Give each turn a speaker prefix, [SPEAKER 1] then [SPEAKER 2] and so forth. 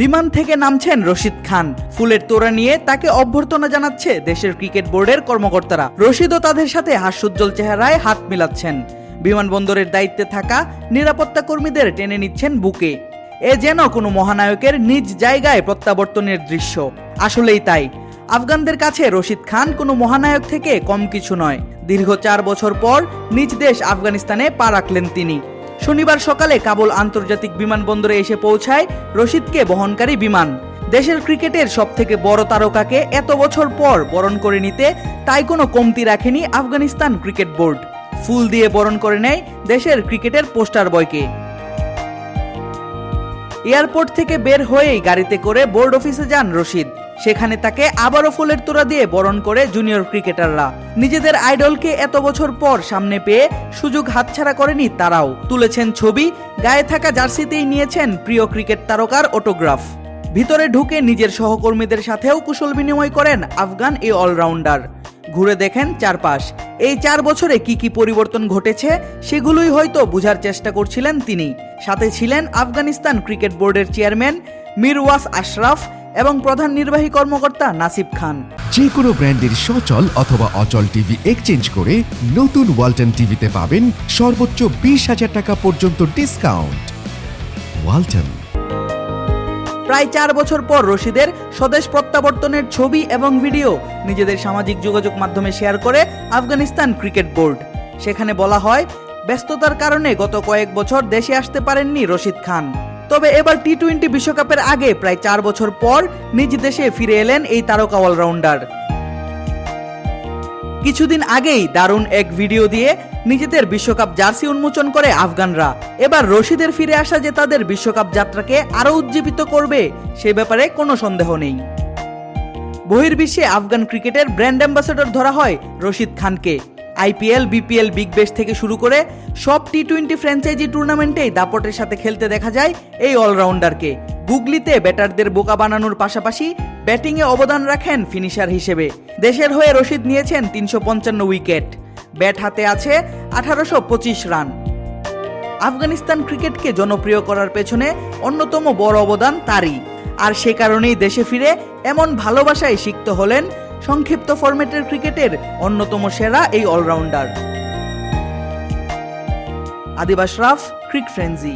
[SPEAKER 1] বিমান থেকে নামছেন রশিদ খান। ফুলের তোড়া নিয়ে তাকে অভ্যর্থনা জানাচ্ছে দেশের ক্রিকেট বোর্ডের কর্মকর্তারা। রশিদও তাদের সাথে হাস্যোজ্জ্বল চেহারায় হাত মিলাচ্ছেন। বিমানবন্দরের দায়িত্বে থাকা নিরাপত্তা কর্মীদের টেনে নিচ্ছেন বুকে। এ যেন কোনো মহানায়কের নিজ জায়গায় প্রত্যাবর্তনের দৃশ্য। আসলেই তাই। আফগানদের কাছে রশিদ খান কোনো মহানায়ক থেকে কম কিছু নয়। দীর্ঘ চার বছর পর নিজ দেশ আফগানিস্তানে পা রাখলেন তিনি। শনিবার সকালে কাবুল আন্তর্জাতিক বিমানবন্দরে এসে পৌঁছায় রশিদকে বহনকারী বিমান। দেশের ক্রিকেটের সবথেকে বড় তারকাকে এত বছর পর বরণ করে নিতে তাই কোনো কমতি রাখেনি আফগানিস্তান ক্রিকেট বোর্ড। ফুল দিয়ে বরণ করে নেয় দেশের ক্রিকেটের পোস্টার বয়কে। এয়ারপোর্ট থেকে বের হয়েই গাড়িতে করে বোর্ড অফিসে যান রশিদ। সেখানে তাকে আবারও ফুলের তোড়া দিয়ে বরণ করে জুনিয়র ক্রিকেটাররা। নিজেদের আইডলকে এত বছর পর সামনে পেয়ে সুযোগ হাতছাড়া করেনি তারাও। তুলেছেন ছবি, গায়ে থাকা জার্সিতেই নিয়েছেন প্রিয় ক্রিকেট তারকার অটোগ্রাফ। ভিতরে ঢুকে নিজের সহকর্মীদের সাথেও কুশল বিনিময় করেন আফগান এই অলরাউন্ডার। ঘুরে দেখেন চারপাশ। এই চার বছরে কি কি পরিবর্তন ঘটেছে, সেগুলোই হয়তো বোঝার চেষ্টা করছিলেন তিনি। সাথে ছিলেন আফগানিস্তান ক্রিকেট বোর্ডের চেয়ারম্যান মিরওয়াস আশরাফ এবং প্রধান নির্বাহী কর্মকর্তা নাসিব খান।
[SPEAKER 2] যে কোনো ব্র্যান্ডের সচল অথবা অচল টিভি এক্সচেঞ্জ করে নতুন ওয়ালটন টিভিতে পাবেন সর্বোচ্চ বিশ হাজার টাকা পর্যন্ত ডিসকাউন্ট ওয়ালটন।
[SPEAKER 1] প্রায় চার বছর পর রশিদের স্বদেশ প্রত্যাবর্তনের ছবি এবং ভিডিও নিজেদের সামাজিক যোগাযোগ মাধ্যমে শেয়ার করে আফগানিস্তান ক্রিকেট বোর্ড। সেখানে বলা হয় ব্যস্ততার কারণে গত কয়েক বছর দেশে আসতে পারেননি রশিদ খান। তবে এবার টি টোয়েন্টি বিশ্বকাপের আগে প্রায় চার বছর পর নিজ দেশে ফিরে এলেন এই তারকা অলরাউন্ডার। কিছুদিন আগেই দারুণ এক ভিডিও দিয়ে নিজেদের বিশ্বকাপ জার্সি উন্মোচন করে আফগানরা। এবার রশিদের ফিরে আসা যে তাদের বিশ্বকাপ যাত্রাকে আরও উজ্জীবিত করবে, সে ব্যাপারে কোনো সন্দেহ নেই। বহির্বিশ্বে আফগান ক্রিকেটের ব্র্যান্ড অ্যাম্বাসেডর ধরা হয় রশিদ খানকে। আইপিএল, বিপিএল, বিগ ব্যাশ থেকে শুরু করে সব টি টোয়েন্টি ফ্র্যাঞ্চাইজি টুর্নামেন্টেই দাপটের সাথে খেলতে দেখা যায় এই অলরাউন্ডারকে গুগলিতে ব্যাটারদের বোকা বানানোর পাশাপাশি ব্যাটিংয়ে অবদান রাখেন ফিনিশার হিসেবে। দেশের হয়ে রশিদ নিয়েছেন তিনশো পঞ্চান্ন উইকেট। ব্যাট হাতে আছে আঠারোশো পঁচিশ রান। আফগানিস্তান ক্রিকেটকে জনপ্রিয় করার পেছনে অন্যতম বড় অবদান তারই। আর সে কারণেই দেশে ফিরে এমন ভালোবাসায় সিক্ত হলেন সংক্ষিপ্ত ফরম্যাটের ক্রিকেটের অন্যতম সেরা এই অলরাউন্ডার। আদিবাস রাফ ক্রিক ফ্রেন্সি।